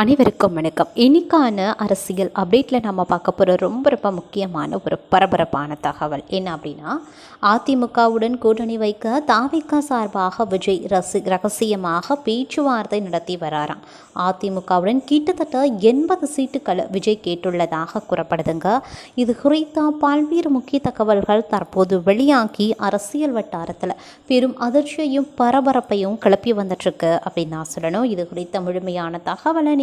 அனைவருக்கும் வணக்கம். இன்னைக்கான அரசியல் அப்டேட்டில் நம்ம பார்க்க போகிற ரொம்ப ரொம்ப முக்கியமான ஒரு பரபரப்பான தகவல். என்ன அப்படின்னா அதிமுகவுடன் கூட்டணி வைக்க தாவிக சார்பாக விஜய் ரசி ரகசியமாக பேச்சுவார்த்தை நடத்தி வராராம். அதிமுகவுடன் கிட்டத்தட்ட எண்பது சீட்டுகளை விஜய் கேட்டுள்ளதாக கூறப்படுதுங்க. இது குறித்த பல்வேறு முக்கிய தகவல்கள் தற்போது வெளியாகி அரசியல் வட்டாரத்தில் பெரும் அதிர்ச்சியையும் பரபரப்பையும் கிளப்பி வந்துட்டுருக்கு அப்படின்னு நான் சொல்லணும். இது குறித்த முழுமையான தகவலை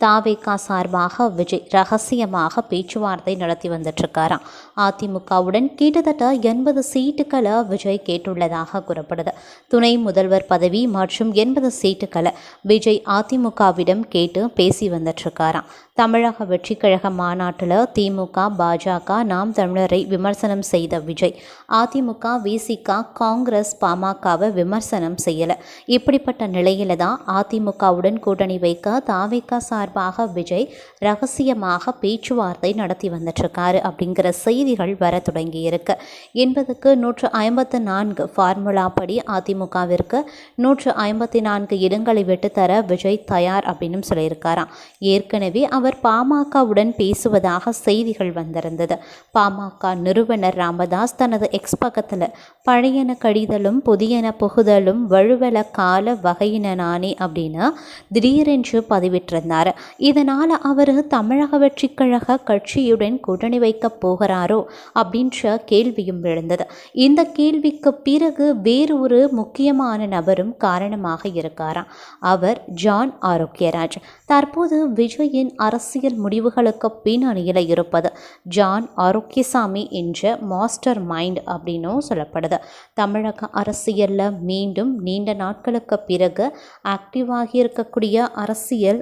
தாவேகா சார்பாக விஜய் ரகசியமாக பேச்சுவார்த்தை நடத்தி வந்துட்டுருக்காராம் அதிமுகவுடன் கிட்டத்தட்ட எண்பது சீட்டுக்களை விஜய் கேட்டுள்ளதாக கூறப்படுது. துணை முதல்வர் பதவி மற்றும் எண்பது சீட்டுகளை விஜய் அதிமுகவிடம் கேட்டு பேசி வந்துட்டுருக்காராம் தமிழக வெற்றிக்கழக மாநாட்டில் திமுக பாஜக நாம் தமிழரை விமர்சனம் செய்த விஜய் அதிமுக விசிக காங்கிரஸ் பாமகவை விமர்சனம் செய்யலை. இப்படிப்பட்ட நிலையில தான் அதிமுகவுடன் கூட்டணி வைக்க தாவேகா சார் சார்பாக விஜய் ரகசியமாக பேச்சுவார்த்தை நடத்தி வந்துட்டுருக்காரு அப்படிங்கிற செய்திகள் வர தொடங்கியிருக்கு என்பதுக்கு நூற்று ஐம்பத்து நான்கு ஃபார்முலா படி அதிமுகவிற்கு நூற்று ஐம்பத்தி நான்கு இடங்களை விட்டுத்தர விஜய் தயார் அப்படின்னு சொல்லியிருக்காராம். ஏற்கனவே அவர் பாமகவுடன் பேசுவதாக செய்திகள் வந்திருந்தது. பாமக நிறுவனர் ராமதாஸ் தனது எக்ஸ் பக்கத்தில் பழையன கடிதலும் புதியன புகுதலும் வழுவல கால வகையினானே அப்படின்னு திடீரென்று பதிவிட்டிருந்தார். இதனால் அவர் தமிழக வெற்றி கழக கட்சியுடன் கூட்டணி வைக்கப் போகிறாரோ அப்படின்ற கேள்வியும் எழுந்தது. இந்த கேள்விக்கு பிறகு வேறு ஒரு முக்கியமான நபரும் காரணமாக இருக்காராம். அவர் ஜான் ஆரோக்கியராஜ். தற்போது விஜயின் அரசியல் முடிவுகளுக்கு பின்னணியில் இருப்பது ஜான் ஆரோக்கியசாமி என்ற மாஸ்டர் மைண்ட் அப்படின்னும் சொல்லப்படுது. தமிழக அரசியலில் மீண்டும் நீண்ட நாட்களுக்கு பிறகு ஆக்டிவாகி இருக்கக்கூடிய அரசியல்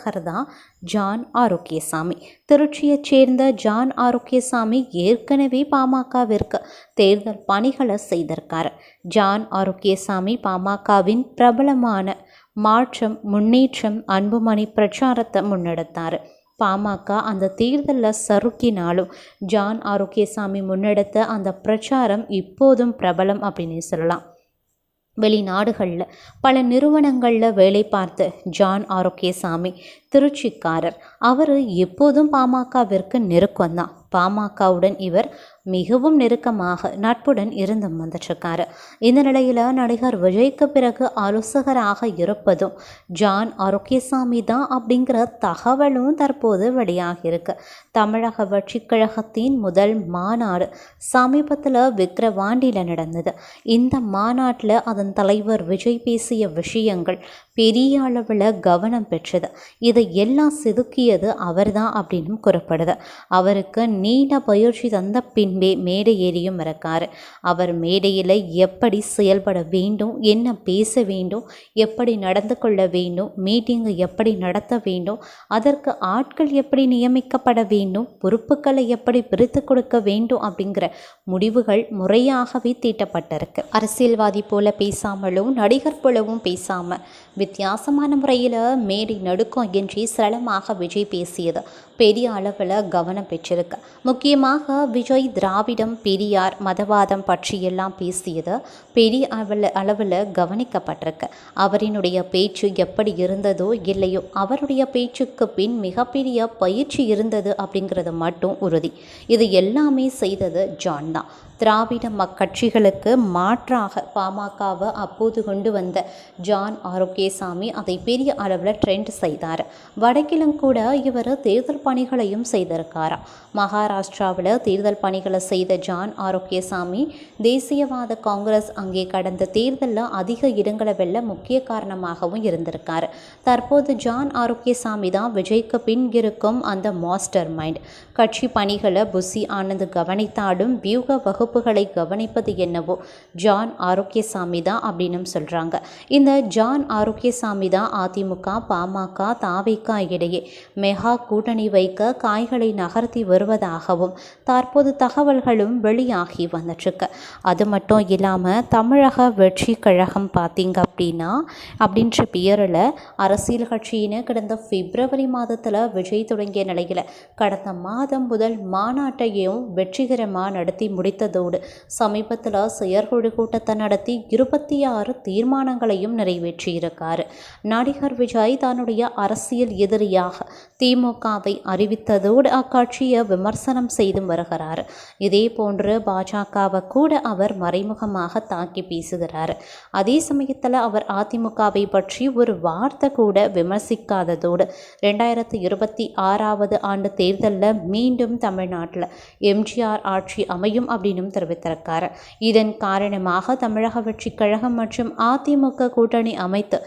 வாசகர் தான் ஜான் ஆரோக்கியசாமி. திருச்சியைச் சேர்ந்த ஜான் ஆரோக்கியசாமி ஏற்கனவே பாமகவிற்கு தேர்தல் பணிகளை செய்திருக்கார். ஜான் ஆரோக்கியசாமி பாமகவின் பிரபலமான மாற்றம் முன்னேற்றம் அன்புமணி பிரச்சாரத்தை முன்னெடுத்தார். பாமக அந்த தேர்தலில் சறுக்கினாலும் ஜான் ஆரோக்கியசாமி முன்னெடுத்த அந்த பிரச்சாரம் இப்போதும் பிரபலம் அப்படின்னு சொல்லலாம். வெளிநாடுகளில் பல நிறுவனங்களில் வேலை பார்த்த ஜான் ஆரோக்கியசாமி. திருச்சிக்காரர். அவர் எப்போதும் பாமகவிற்கு நெருக்கம்தான். பாமகவுடன் இவர் மிகவும் நெருக்கமாக நட்புடன் இருந்து வந்துட்டுருக்காரு. இந்த நிலையில் நடிகர் விஜய்க்கு பிறகு ஆலோசகராக இருப்பதும் ஜான் ஆரோக்கியசாமி தான் அப்படிங்கிற தகவலும் தற்போது வெளியாகியிருக்கு. தமிழக வட்சிக்கழகத்தின் முதல் மாநாடு சமீபத்தில் விக்கிரவாண்டியில் நடந்தது. இந்த மாநாட்டில் அதன் தலைவர் விஜய் பேசிய விஷயங்கள் பெரிய அளவில் கவனம் பெற்றது. இதை எல்லாம் செதுக்கியது அவர் தான் அப்படின்னு கூறப்படுது. அவருக்கு நீண்ட பயிற்சி தந்த பின்பே மேடை ஏறியும் இருக்கார் அவர் மேடையில் எப்படி செயல்பட வேண்டும் என்ன பேச வேண்டும் எப்படி நடந்து கொள்ள வேண்டும் மீட்டிங்கை எப்படி நடத்த வேண்டும் அதற்கு ஆட்கள் எப்படி நியமிக்கப்பட வேண்டும் பொறுப்புகளை எப்படி பிரித்து கொடுக்க வேண்டும் அப்படிங்கிற முடிவுகள் முறையாகவே தீட்டப்பட்டிருக்கு. அரசியல்வாதி போல பேசாமலும் நடிகர் போலவும் பேசாமல் வித்தியாசமான முறையில் மேடை நடுக்கம் என்று சரளமாக விஜய் பேசியது. பெரிய அளவில் கவனம் பெற்றிருக்கு. முக்கியமாக விஜய் திராவிடம் பெரியார் மதவாதம் பற்றியெல்லாம் பேசியது பெரிய அளவில் அளவில் கவனிக்கப்பட்டிருக்கு. அவரினுடைய பேச்சு எப்படி இருந்ததோ இல்லையோ அவருடைய பேச்சுக்கு பின் மிகப்பெரிய பயிற்சி இருந்தது அப்படிங்கிறது மட்டும் உறுதி. இது எல்லாமே செய்தது ஜான் தான். திராவிட மக்கட்சிகளுக்கு மாற்றாக பாமகவை அப்போது கொண்டு வந்த ஜான் ஆரோக்கியசாமி அதை பெரிய அளவில் ட்ரெண்ட் செய்தார். வடக்கிலும் கூட இவர் தேர்தல் பணிகளையும் செய்திருக்கார். மகாராஷ்டிராவில் தேர்தல் பணிகளை செய்த ஜான் ஆரோக்கியசாமி தேசியவாத காங்கிரஸ் அங்கே கடந்த தேர்தலில் அதிக இடங்களை வெல்ல முக்கிய காரணமாகவும் இருந்திருக்கார். தற்போது ஜான் ஆரோக்கியசாமி தான் விஜய்க்கு பின் இருக்கும் அந்த மாஸ்டர் மைண்ட். கட்சி பணிகளை புசி ஆனந்த் கவனித்தாலும் வியூக வகுப்புகளை கவனிப்பது என்னவோ ஜான் ஆரோக்கியசாமி தான் அப்படின்னு சொல்கிறாங்க இந்த ஜான் ஆரோக்கிய ஆரோக்கியசாமி தான் அதிமுக பாமக தாவேக்கா இடையே மெகா கூட்டணி வைக்க காய்களை நகர்த்தி வருவதாகவும் தற்போது தகவல்களும் வெளியாகி வந்துட்டுருக்கு. அது மட்டும் இல்லாமல் தமிழக வெற்றி கழகம் பார்த்திங்க அப்படின்னா அப்படின்ற பெயரில் அரசியல் கட்சியின கடந்த பிப்ரவரி மாதத்தில் விஜய் தொடங்கிய நிலையில் கடந்த மாதம் முதல் மாநாட்டையும் வெற்றிகரமாக நடத்தி முடித்ததோடு சமீபத்தில் செயற்குழு கூட்டத்தை நடத்தி இருபத்தி ஆறு தீர்மானங்களையும் சொல்லியிருக்காரு நடிகர் விஜய் தன்னுடைய அரசியல் எதிரியாக திமுகவை அறிவித்ததோடு அக்கட்சியை விமர்சனம் செய்து வருகிறார். இதே போன்று பாஜகவை கூட அவர் மறைமுகமாக தாக்கி பேசுகிறார். அதே சமயத்தில் அவர் அதிமுகவை பற்றி ஒரு வார்த்தை கூட விமர்சிக்காததோடு ரெண்டாயிரத்தி இருபத்தி ஆறாவது ஆண்டு தேர்தலில் மீண்டும் தமிழ்நாட்டில் எம்ஜிஆர் ஆட்சி அமையும் அப்படின்னு தெரிவித்திருக்கார். இதன் காரணமாக தமிழக வெற்றி கழகம் மற்றும் அதிமுக கூட்டணி அமைத்து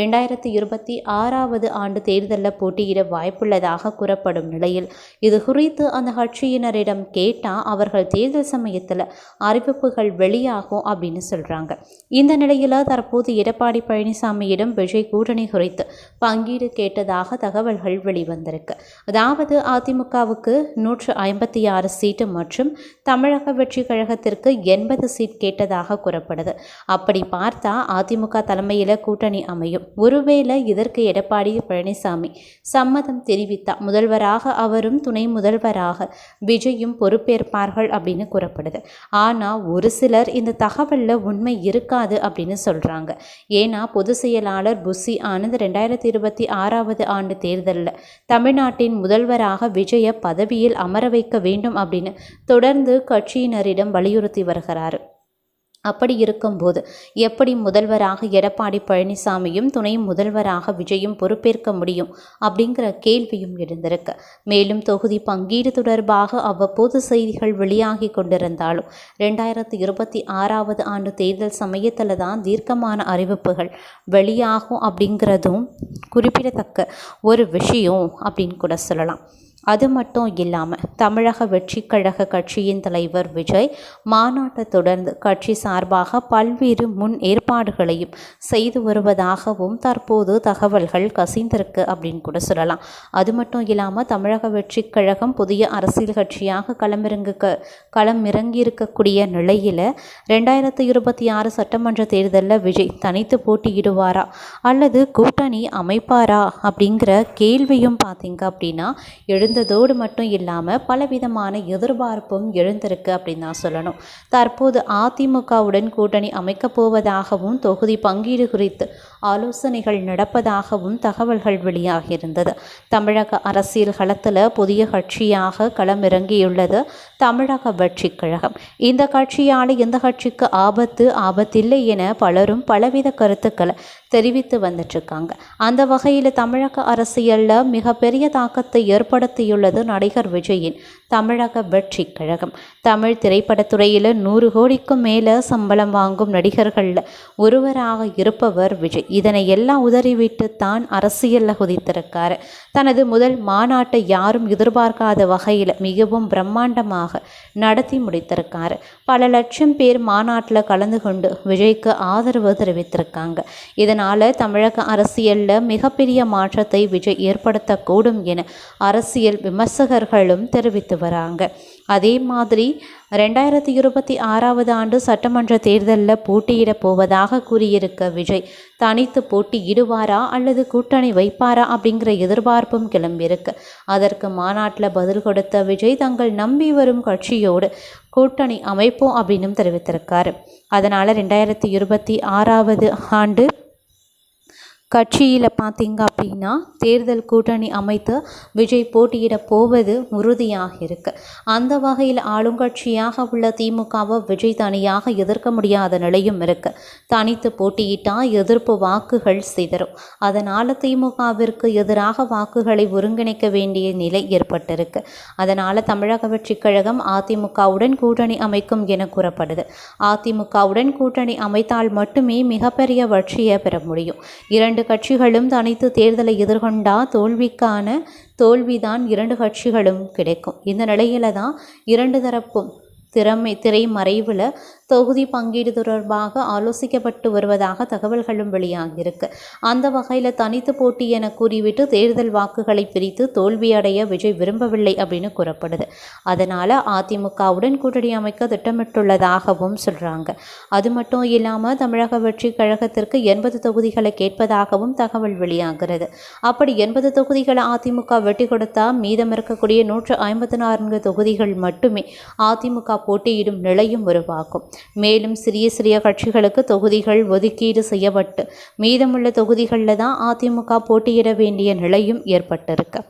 இரண்டாயிரத்தி இருபத்தி ஆறாவது ஆண்டு தேர்தலில் போட்டியிட வாய்ப்புள்ளதாக கூறப்படும் நிலையில் இது குறித்து அந்த கட்சியினரிடம் கேட்டால் அவர்கள் தேர்தல் சமயத்தில் அறிவிப்புகள் வெளியாகும் அப்படின்னு சொல்கிறாங்க இந்த நிலையில் தற்போது எடப்பாடி பழனிசாமியிடம் விஜய் கூட்டணி குறித்து பங்கீடு கேட்டதாக தகவல்கள் வெளிவந்திருக்கு. அதாவது அதிமுகவுக்கு நூற்று ஐம்பத்தி ஆறு சீட்டு மற்றும் தமிழக வெற்றி கழகத்திற்கு எண்பது சீட் கேட்டதாக கூறப்படுது. அப்படி பார்த்தா அதிமுக தலைமையில் கூட்டணி அமையும். ஒருவேளை இதற்கு எடப்பாடி பழனிசாமி சம்மதம் தெரிவித்தார் முதல்வராக அவரும் துணை முதல்வராக விஜயும் பொறுப்பேற்பார்கள் அப்படின்னு கூறப்படுது. ஆனால் ஒரு சிலர் இந்த தகவலில் உண்மை இருக்காது அப்படின்னு சொல்கிறாங்க ஏன்னா பொதுச் செயலாளர் புஷி ஆனந்த் ரெண்டாயிரத்தி இருபத்தி ஆறாவது ஆண்டு தேர்தலில் தமிழ்நாட்டின் முதல்வராக விஜய பதவியில் அமர வைக்க வேண்டும் அப்படின்னு தொடர்ந்து கட்சியினரிடம் வலியுறுத்தி வருகிறார். அப்படி இருக்கும்போது எப்படி முதல்வராக எடப்பாடி பழனிசாமியும் துணை முதல்வராக விஜயும் பொறுப்பேற்க முடியும் அப்படிங்கிற கேள்வியும் எழுந்திருக்கு. மேலும் தொகுதி பங்கீடு தொடர்பாக அவ்வப்போது செய்திகள் வெளியாகி கொண்டிருந்தாலும் ரெண்டாயிரத்தி இருபத்தி ஆறாவது ஆண்டு தேர்தல் சமயத்தில் தான் தீர்க்கமான அறிவிப்புகள் வெளியாகும் அப்படிங்கிறதும் குறிப்பிடத்தக்க ஒரு விஷயம் அப்படின்னு கூட சொல்லலாம். அது மட்டும் இல்லாமல் தமிழக வெற்றி கழக கட்சியின் தலைவர் விஜய் மாநாட்டை தொடர்ந்து கட்சி சார்பாக பல்வேறு முன் ஏற்பாடுகளையும் செய்து வருவதாகவும் தற்போது தகவல்கள் கசிந்திருக்கு அப்படின்னு கூட சொல்லலாம். அது மட்டும் இல்லாமல் தமிழக வெற்றி கழகம் புதிய அரசியல் கட்சியாக களமிறங்கு களமிறங்கியிருக்கக்கூடிய நிலையில் ரெண்டாயிரத்தி இருபத்தி ஆறு சட்டமன்ற தேர்தலில் விஜய் தனித்து போட்டியிடுவாரா அல்லது கூட்டணி அமைப்பாரா அப்படிங்கிற கேள்வியும் பார்த்தீங்க அப்படின்னா எழு எழுந்ததோடு மட்டும் இல்லாமல் பலவிதமான எதிர்பார்ப்பும் எழுந்திருக்கு அப்படின்னு தான் சொல்லணும். தற்போது அதிமுகவுடன் கூட்டணி அமைக்கப் போவதாகவும் தொகுதி பங்கீடு குறித்து ஆலோசனைகள் நடப்பதாகவும் தகவல்கள் வெளியாகியிருந்தது தமிழக அரசியல் களத்தில் புதிய கட்சியாக களமிறங்கியுள்ளது தமிழக வெற்றி கழகம். இந்த கட்சியால் இந்த கட்சிக்கு ஆபத்து ஆபத்தில்லை என பலரும் பலவித கருத்துக்களை தெரிவித்து வந்துட்டுருக்காங்க. அந்த வகையில் தமிழக அரசியலில் மிகப்பெரிய தாக்கத்தை ஏற்படுத்தியுள்ளது நடிகர் விஜயின் தமிழக வெற்றி கழகம். தமிழ் திரைப்படத்துறையில் நூறு கோடிக்கும் மேலே சம்பளம் வாங்கும் நடிகர்களில் ஒருவராக இருப்பவர் விஜய். இதனை எல்லாம் உதறிவிட்டு தான் அரசியலில் குதித்திருக்காரு. தனது முதல் மாநாட்டை யாரும் எதிர்பார்க்காத வகையில் மிகவும் பிரம்மாண்டமாக நடத்தி முடித்திருக்காரு. பல லட்சம் பேர் மாநாட்டில் கலந்து கொண்டு விஜய்க்கு ஆதரவு தெரிவித்திருக்காங்க. இதன் இதனால் தமிழக அரசியலில் மிகப்பெரிய மாற்றத்தை விஜய் ஏற்படுத்தக்கூடும் என அரசியல் விமர்சகர்களும் தெரிவித்து வராங்க. அதே மாதிரி ரெண்டாயிரத்தி இருபத்தி ஆறாவது ஆண்டு சட்டமன்ற தேர்தலில் போட்டியிடப் போவதாக கூறியிருக்க விஜய் தனித்து போட்டியிடுவாரா அல்லது கூட்டணி வைப்பாரா அப்படிங்கிற எதிர்பார்ப்பும் கிளம்பியிருக்கு. அதற்கு மாநாட்டில் பதில் கொடுத்த விஜய் தங்கள் நம்பி வரும் கட்சியோடு கூட்டணி அமைப்போம் அப்படின்னும் தெரிவித்திருக்காரு. அதனால் ரெண்டாயிரத்தி இருபத்தி ஆறாவது ஆண்டு கட்சியில் பார்த்தீங்க அப்படின்னா தேர்தல் கூட்டணி அமைத்து விஜய் போட்டியிட போவது உறுதியாக இருக்கு. அந்த வகையில் ஆளுங்கட்சியாக உள்ள திமுகவை விஜய் தனியாக எதிர்க்க முடியாத நிலையும் இருக்கு. தனித்து போட்டியிட்டால் எதிர்ப்பு வாக்குகள் சிதறும். அதனால் திமுகவிற்கு எதிராக வாக்குகளை ஒருங்கிணைக்க வேண்டிய நிலை ஏற்பட்டிருக்கு. அதனால் தமிழக வெற்றிக் கழகம் அதிமுகவுடன் கூட்டணி அமைக்கும் என கூறப்படுது. அதிமுகவுடன் கூட்டணி அமைத்தால் மட்டுமே மிகப்பெரிய வெற்றியை பெற முடியும். இரண்டு இரண்டு கட்சிகளும் தனித்து தேர்தலை எதிர்கொண்டா தோல்விக்கான தோல்விதான் இரண்டு கட்சிகளும் கிடைக்கும். இந்த நிலையில தான் இரண்டு தரப்பும் திறமை திரைமறைவில் தொகுதி பங்கீடு தொடர்பாக ஆலோசிக்கப்பட்டு வருவதாக தகவல்களும் வெளியாகியிருக்கு. அந்த வகையில் தனித்து போட்டி என கூறிவிட்டு தேர்தல் வாக்குகளை பிரித்து தோல்வியடைய விஜய் விரும்பவில்லை அப்படின்னு கூறப்படுது. அதனால் அதிமுகவுடன் கூட்டணி அமைக்க திட்டமிட்டுள்ளதாகவும் சொல்கிறாங்க அது மட்டும் இல்லாமல் தமிழக வெற்றி கழகத்திற்கு எண்பது தொகுதிகளை கேட்பதாகவும் தகவல் வெளியாகிறது. அப்படி எண்பது தொகுதிகளை அதிமுக வெட்டி கொடுத்தா மீதம் இருக்கக்கூடிய நூற்று ஐம்பத்தி நான்கு தொகுதிகள் மட்டுமே அதிமுக போட்டியிடும் நிலையும் உருவாகும். மேலும் சிறிய சிறிய கட்சிகளுக்கு தொகுதிகள் ஒதுக்கீடு செய்யப்பட்டு மீதமுள்ள தொகுதிகளில் தான் அதிமுக போட்டியிட வேண்டிய நிலையும் ஏற்பட்டிருக்கு.